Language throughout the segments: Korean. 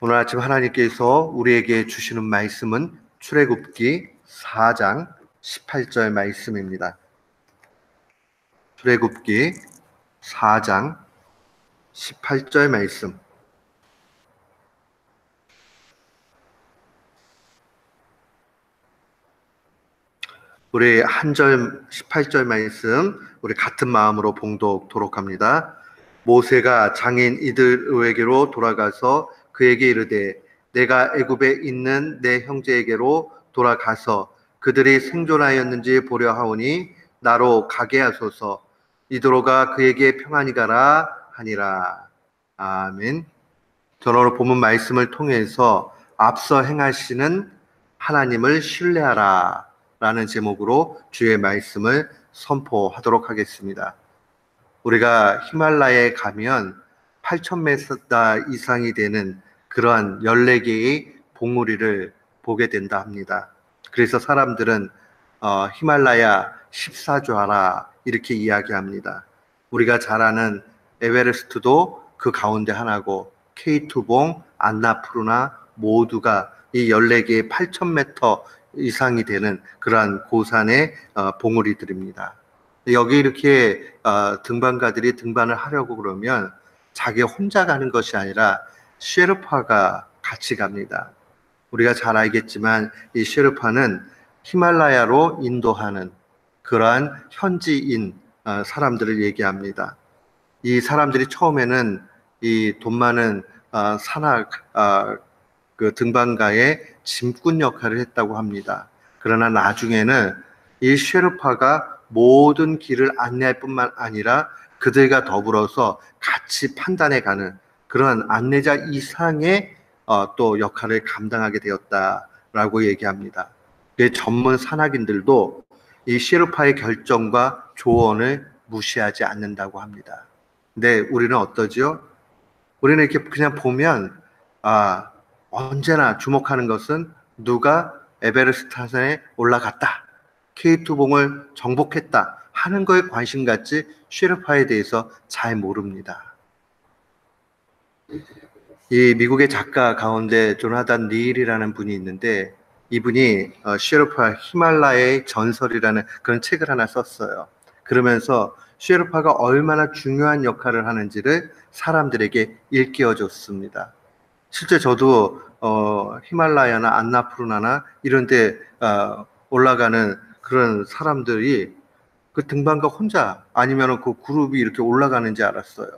오늘 아침 하나님께서 우리에게 주시는 말씀은 출애굽기 4장 18절 말씀입니다. 출애굽기 4장 18절 말씀. 우리 한 절 18절 말씀 우리 같은 마음으로 봉독토록 합니다. 모세가 장인 이들에게로 돌아가서 그에게 이르되 내가 애굽에 있는 내 형제에게로 돌아가서 그들이 생존하였는지 보려 하오니 나로 가게 하소서 이도로가 그에게 평안히 가라 하니라 아멘. 저는 오늘 본문 말씀을 통해서 앞서 행하시는 하나님을 신뢰하라 라는 제목으로 주의 말씀을 선포하도록 하겠습니다. 우리가 히말라야에 가면 8,000m 이상이 되는 그러한 14개의 봉우리를 보게 된다 합니다. 그래서 사람들은 어, 히말라야 14조하라 이렇게 이야기합니다. 우리가 잘 아는 에베레스트도 그 가운데 하나고 K2봉, 안나푸르나 모두가 이 14개의 8,000m 이상이 되는 그러한 고산의 어, 봉우리들입니다. 여기 이렇게 어, 등반가들이 등반을 하려고 그러면 자기 혼자 가는 것이 아니라 쉐르파가 같이 갑니다. 우리가 잘 알겠지만 이 쉐르파는 히말라야로 인도하는 그러한 현지인 어, 사람들을 얘기합니다. 이 사람들이 처음에는 이 돈 많은 어, 산악 그 등반가의 짐꾼 역할을 했다고 합니다. 그러나 나중에는 이 쉐르파가 모든 길을 안내할 뿐만 아니라 그들과 더불어서 같이 판단해 가는 그런 안내자 이상의 어, 또 역할을 감당하게 되었다라고 얘기합니다. 그 전문 산악인들도 이 셰르파의 결정과 조언을 무시하지 않는다고 합니다. 근데 우리는 어떠지요? 우리는 이렇게 그냥 보면 아 언제나 주목하는 것은 누가 에베레스트 산에 올라갔다. K2봉을 정복했다 하는 거에 관심 갖지 쉐르파에 대해서 잘 모릅니다. 이 미국의 작가 가운데 조나단 니일이라는 분이 있는데 이분이 어, 쉐르파 히말라야의 전설이라는 그런 책을 하나 썼어요. 그러면서 쉐르파가 얼마나 중요한 역할을 하는지를 사람들에게 일깨워 줬습니다. 실제 저도 어, 히말라야나 안나푸르나나 이런 데 어, 올라가는 그런 사람들이 그 등반가 혼자 아니면 그 그룹이 이렇게 올라가는지 알았어요.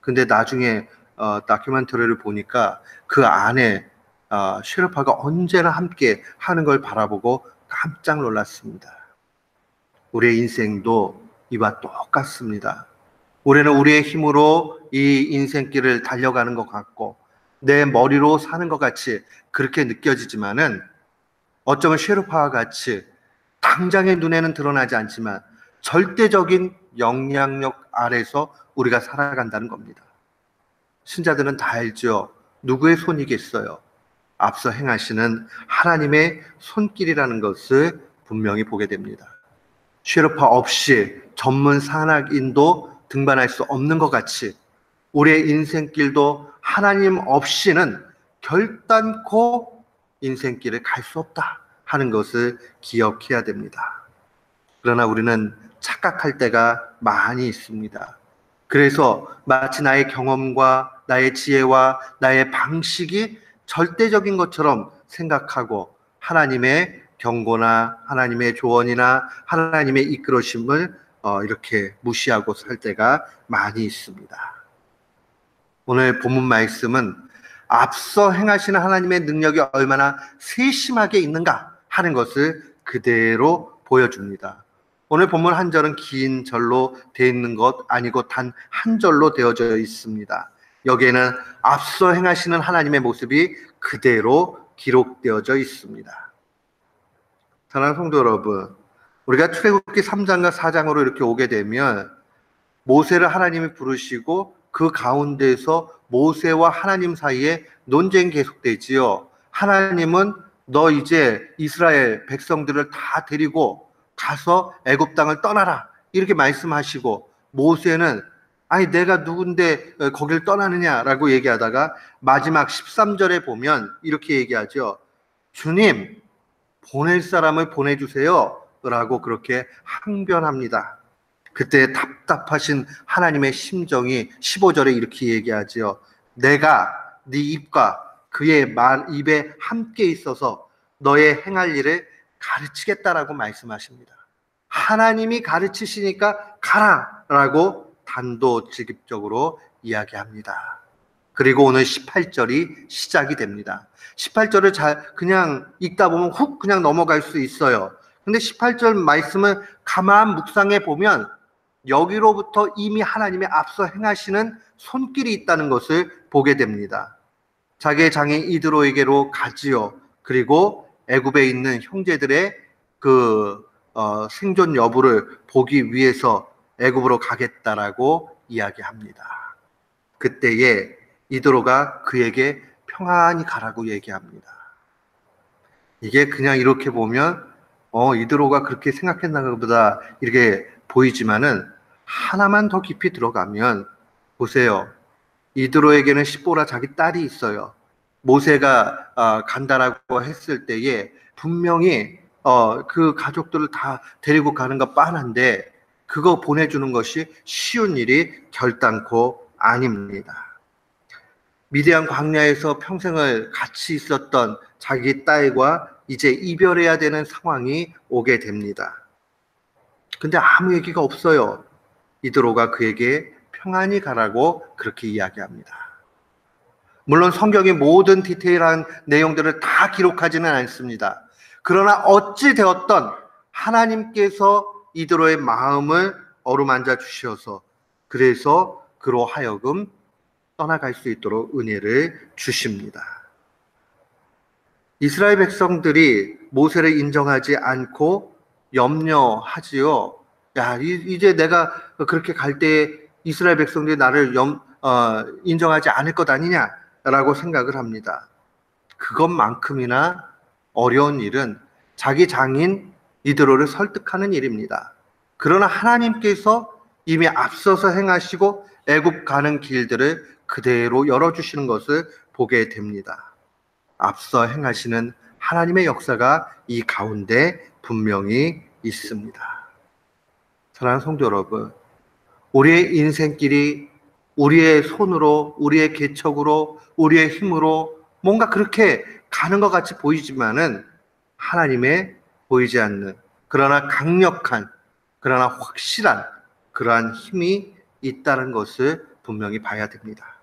근데 나중에 어, 다큐멘터리를 보니까 그 안에 어, 쉐르파가 언제나 함께 하는 걸 바라보고 깜짝 놀랐습니다. 우리의 인생도 이와 똑같습니다. 우리는 우리의 힘으로 이 인생길을 달려가는 것 같고 내 머리로 사는 것 같이 그렇게 느껴지지만은 어쩌면 쉐르파와 같이 당장의 눈에는 드러나지 않지만 절대적인 영향력 아래서 우리가 살아간다는 겁니다. 신자들은 다 알죠. 누구의 손이겠어요? 앞서 행하시는 하나님의 손길이라는 것을 분명히 보게 됩니다. 쉐르파 없이 전문 산악인도 등반할 수 없는 것 같이 우리의 인생길도 하나님 없이는 결단코 인생길을 갈 수 없다. 하는 것을 기억해야 됩니다. 그러나 우리는 착각할 때가 많이 있습니다. 그래서 마치 나의 경험과 나의 지혜와 나의 방식이 절대적인 것처럼 생각하고 하나님의 경고나 하나님의 조언이나 하나님의 이끌으심을 어, 이렇게 무시하고 살 때가 많이 있습니다. 오늘 본문 말씀은 앞서 행하시는 하나님의 능력이 얼마나 세심하게 있는가 하는 것을 그대로 보여줍니다. 오늘 본문 한 절은 긴 절로 되어 있는 것 아니고 단 한 절로 되어져 있습니다. 여기에는 앞서 행하시는 하나님의 모습이 그대로 기록되어져 있습니다. 사랑하는 성도 여러분, 우리가 출애굽기 3장과 4장으로 이렇게 오게 되면 모세를 하나님이 부르시고 그 가운데서 모세와 하나님 사이에 논쟁이 계속되지요. 하나님은 너 이제 이스라엘 백성들을 다 데리고 가서 애굽 땅을 떠나라. 이렇게 말씀하시고 모세는 아니 내가 누군데 어, 거길 떠나느냐라고 얘기하다가 마지막 13절에 보면 이렇게 얘기하죠. 주님 보낼 사람을 보내주세요. 라고 그렇게 항변합니다. 그때 답답하신 하나님의 심정이 15절에 이렇게 얘기하지요. 내가 네 입과 그의 말 입에 함께 있어서 너의 행할 일을 가르치겠다라고 말씀하십니다. 하나님이 가르치시니까 가라라고 단도직입적으로 이야기합니다. 그리고 오늘 18절이 시작이 됩니다. 18절을 잘 그냥 읽다 보면 훅 그냥 넘어갈 수 있어요. 근데 18절 말씀을 가만 묵상해 보면 여기로부터 이미 하나님의 앞서 행하시는 손길이 있다는 것을 보게 됩니다. 자기의 장인 이드로에게로 가지요. 그리고 애굽에 있는 형제들의 그 어, 생존 여부를 보기 위해서 애굽으로 가겠다라고 이야기합니다. 그때에 이드로가 그에게 평안히 가라고 얘기합니다. 이게 그냥 이렇게 보면 어 이드로가 그렇게 생각했나 보다 이렇게 보이지만은 하나만 더 깊이 들어가면 보세요. 이드로에게는 시보라 자기 딸이 있어요. 모세가 어, 간다라고 했을 때에 분명히 어, 그 가족들을 다 데리고 가는 거 뻔한데 그거 보내주는 것이 쉬운 일이 결단코 아닙니다. 미디안 광야에서 평생을 같이 있었던 자기 딸과 이제 이별해야 되는 상황이 오게 됩니다. 근데 아무 얘기가 없어요. 이드로가 그에게 평안히 가라고 그렇게 이야기합니다. 물론 성경의 모든 디테일한 내용들을 다 기록하지는 않습니다. 그러나 어찌 되었던 하나님께서 이드로의 마음을 어루만져 주셔서 그래서 그로 하여금 떠나갈 수 있도록 은혜를 주십니다. 이스라엘 백성들이 모세를 인정하지 않고 염려하지요. 야, 이제 내가 그렇게 갈 때 이스라엘 백성들이 나를 염, 어, 인정하지 않을 것 아니냐라고 생각을 합니다. 그것만큼이나 어려운 일은 자기 장인 이드로를 설득하는 일입니다. 그러나 하나님께서 이미 앞서서 행하시고 애굽 가는 길들을 그대로 열어주시는 것을 보게 됩니다. 앞서 행하시는 하나님의 역사가 이 가운데 분명히 있습니다. 사랑하는 성도 여러분, 우리의 인생길이 우리의 손으로, 우리의 개척으로, 우리의 힘으로 뭔가 그렇게 가는 것 같이 보이지만은 하나님의 보이지 않는 그러나 강력한 그러나 확실한 그러한 힘이 있다는 것을 분명히 봐야 됩니다.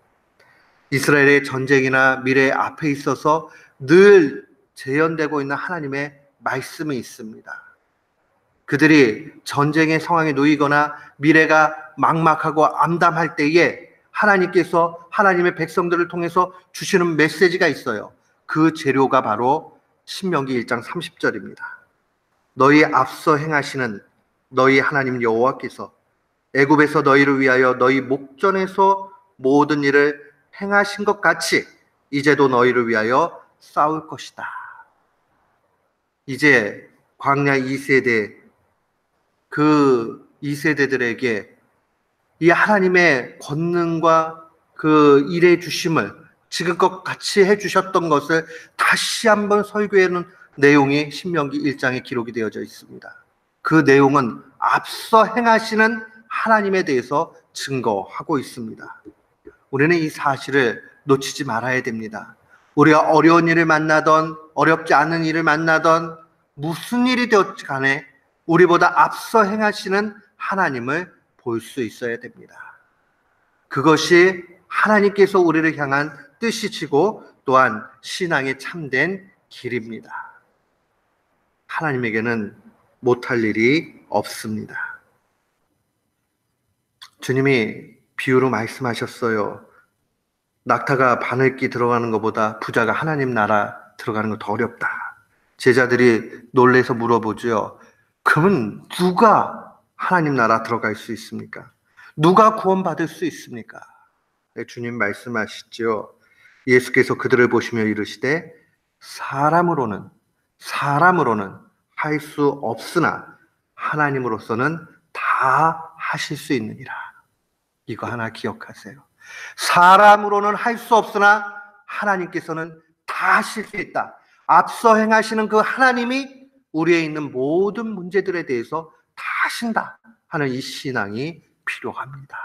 이스라엘의 전쟁이나 미래 앞에 있어서 늘 재현되고 있는 하나님의 말씀이 있습니다. 그들이 전쟁의 상황에 놓이거나 미래가 막막하고 암담할 때에 하나님께서 하나님의 백성들을 통해서 주시는 메시지가 있어요. 그 재료가 바로 신명기 1장 30절입니다. 너희 앞서 행하시는 너희 하나님 여호와께서 애굽에서 너희를 위하여 너희 목전에서 모든 일을 행하신 것 같이 이제도 너희를 위하여 싸울 것이다. 이제 광야 2세대 그 2세대들에게 이 하나님의 권능과 그 일해 주심을 지금껏 같이 해 주셨던 것을 다시 한번 설교하는 내용이 신명기 1장에 기록이 되어져 있습니다. 그 내용은 앞서 행하시는 하나님에 대해서 증거하고 있습니다. 우리는 이 사실을 놓치지 말아야 됩니다. 우리가 어려운 일을 만나던 어렵지 않은 일을 만나던 무슨 일이 되었지 간에 우리보다 앞서 행하시는 하나님을 볼 수 있어야 됩니다. 그것이 하나님께서 우리를 향한 뜻이시고 또한 신앙의 참된 길입니다. 하나님에게는 못할 일이 없습니다. 주님이 비유로 말씀하셨어요. 낙타가 바늘기 들어가는 것보다 부자가 하나님 나라 들어가는 거 더 어렵다. 제자들이 놀래서 물어보죠. 그러면 누가 하나님 나라 들어갈 수 있습니까? 누가 구원받을 수 있습니까? 네, 주님 말씀하시죠. 예수께서 그들을 보시며 이르시되 사람으로는 사람으로는 할 수 없으나 하나님으로서는 다 하실 수 있느니라. 이거 하나 기억하세요. 사람으로는 할 수 없으나 하나님께서는 다 하실 수 있다. 앞서 행하시는 그 하나님이 우리에 있는 모든 문제들에 대해서 다 하신다 하는 이 신앙이 필요합니다.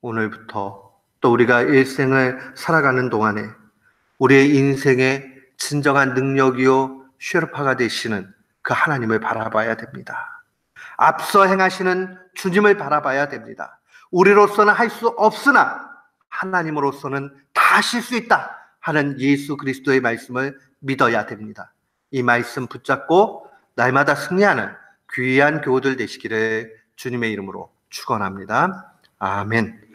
오늘부터 또 우리가 일생을 살아가는 동안에 우리의 인생의 진정한 능력이요 쉐르파가 되시는 그 하나님을 바라봐야 됩니다. 앞서 행하시는 주님을 바라봐야 됩니다. 우리로서는 할 수 없으나 하나님으로서는 다 하실 수 있다 하는 예수 그리스도의 말씀을 믿어야 됩니다. 이 말씀 붙잡고 날마다 승리하는 귀한 교우들 되시기를 주님의 이름으로 축원합니다. 아멘.